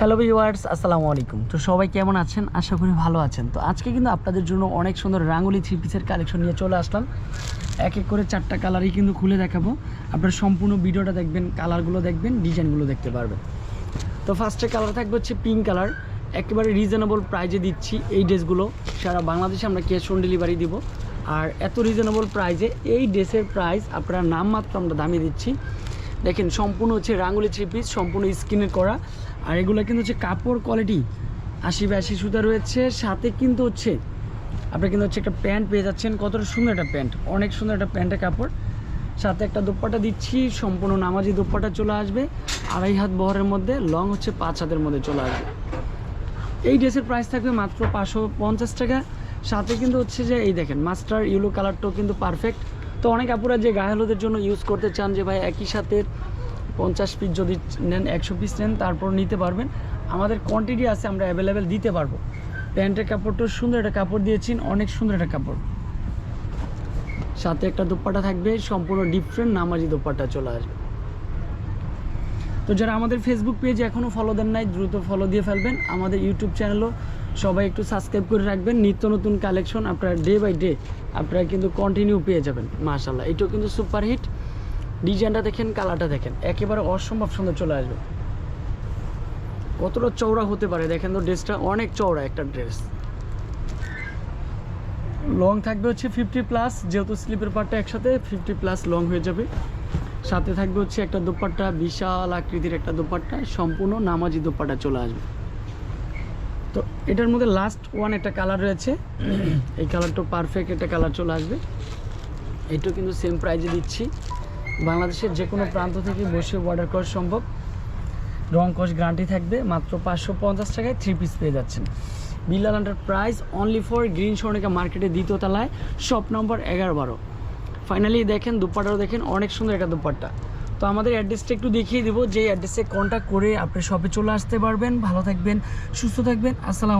Hello viewers, আসসালামু আলাইকুম। তো সবাই কেমন আছেন? আশা করি ভালো আছেন। তো আজকে কিন্তু আপনাদের জন্য অনেক সুন্দর রাঙ্গুলি থ্রি পিসের কালেকশন নিয়ে চলে আসলাম। এক এক করে চারটা কালারই কিন্তু খুলে দেখাবো। আপনারা সম্পূর্ণ ভিডিওটা দেখবেন, কালারগুলো দেখবেন, ডিজাইনগুলো দেখতে পারবেন। তো ফার্স্টে কালার থাকবে হচ্ছে পিঙ্ক কালার একেবারে রিজনেবল প্রাইজে দিচ্ছি এই ড্রেসগুলো। সারা বাংলাদেশে আমরা ক্যাশ অন ডেলিভারি দিব। আর এত রিজনেবল প্রাইজে এই ড্রেসের প্রাইস আপনার নামমাত্র আমরা দামে দিচ্ছি। দেখেন, সম্পূর্ণ হচ্ছে রাঙ্গুলি থ্রি পিস সম্পূর্ণ স্কিনের করা। আর এগুলো কিন্তু হচ্ছে কাপড় কোয়ালিটি আশি বাশি সুতা রয়েছে, সাথে কিন্তু হচ্ছে, আপনার কিন্তু হচ্ছে একটা প্যান্ট পেয়ে যাচ্ছেন। কতটা সুন্দর একটা প্যান্ট, অনেক সুন্দর একটা প্যান্টের কাপড়। সাথে একটা দোপ্পাটা দিচ্ছি, সম্পূর্ণ নামাজি দোপ্পাটা চলে আসবে। আড়াই হাত বহরের মধ্যে লং হচ্ছে পাঁচ হাতের মধ্যে চলে আসবে। এই ড্রেসের প্রাইস থাকবে মাত্র পাঁচশো পঞ্চাশ টাকা। সাথে কিন্তু হচ্ছে যে, এই দেখেন, মাস্টার ইউলো কালারটাও কিন্তু পারফেক্ট তো অনেক আপুরা যে গায়ে হলুদের জন্য ইউজ করতে চান যে, ভাই, একই সাথে পঞ্চাশ পিস যদি নেন, একশো পিস নেন, তারপর নিতে পারবেন। আমাদের কোয়ান্টিটি আছে, আমরা অ্যাভেলেবেল দিতে পারব। প্যান্টের কাপড়টা সুন্দর একটা কাপড় দিয়েছি অনেক সুন্দর একটা কাপড়। সাথে একটা দোপাট্টা থাকবে, সম্পূর্ণ ডিফারেন্ট নামাজি দোপাট্টা চলে আসবে। তো যারা আমাদের ফেসবুক পেজ এখনও ফলো দেন নাই, দ্রুত ফলো দিয়ে ফেলবেন। আমাদের ইউটিউব চ্যানেলও সবাই একটু সাবস্ক্রাইব করে রাখবেন। নিত্য নতুন কালেকশন আপনারা ডে বাই ডে আপনারা কিন্তু কন্টিনিউ পেয়ে যাবেন। মাশাল্লাহ এটাও কিন্তু সুপার হিট ডিজাইনটা দেখেন কালারটা দেখেন, একেবারে অসম্ভব সুন্দর চলে আসবে। কতটা চওড়া হতে পারে, দেখেন তো ড্রেসটা অনেক চওড়া একটা ড্রেস লং থাকবে হচ্ছে ফিফটি প্লাস যেহেতু স্লিপের পার্টটা একসাথে ফিফটি প্লাস লং হয়ে যাবে। সাথে থাকবে হচ্ছে একটা দোপাট্টা, বিশাল আকৃতির একটা দোপাট্টা, সম্পূর্ণ নামাজি দোপাট্টা চলে আসবে। তো এটার মধ্যে লাস্ট ওয়ান একটা কালার রয়েছে। এই কালারটা পারফেক্ট একটা কালার চলে আসবে। এটাও কিন্তু সেম প্রাইজে দিচ্ছি। বাংলাদেশের যে কোনো প্রান্ত থেকে বসে অর্ডার করা সম্ভব। রং কোষ গ্যারান্টি থাকবে, মাত্র পাঁচশো পঞ্চাশ টাকায় থ্রি পিস পেয়ে যাচ্ছেন। Billal under price only for green Sonika মার্কেটের দ্বিতীয় তলায় শপ নম্বর এগারো বারো। ফাইনালি দেখেন, দুপাটাও দেখেন, অনেক সুন্দর একটা দুপাট্টা। তো আমাদের অ্যাড্রেসটা একটু দেখিয়ে দেবো যে অ্যাড্রেসে কন্ট্যাক্ট করে আপনি শপে চলে আসতে পারবেন। ভালো থাকবেন, সুস্থ থাকবেন। আসসালাম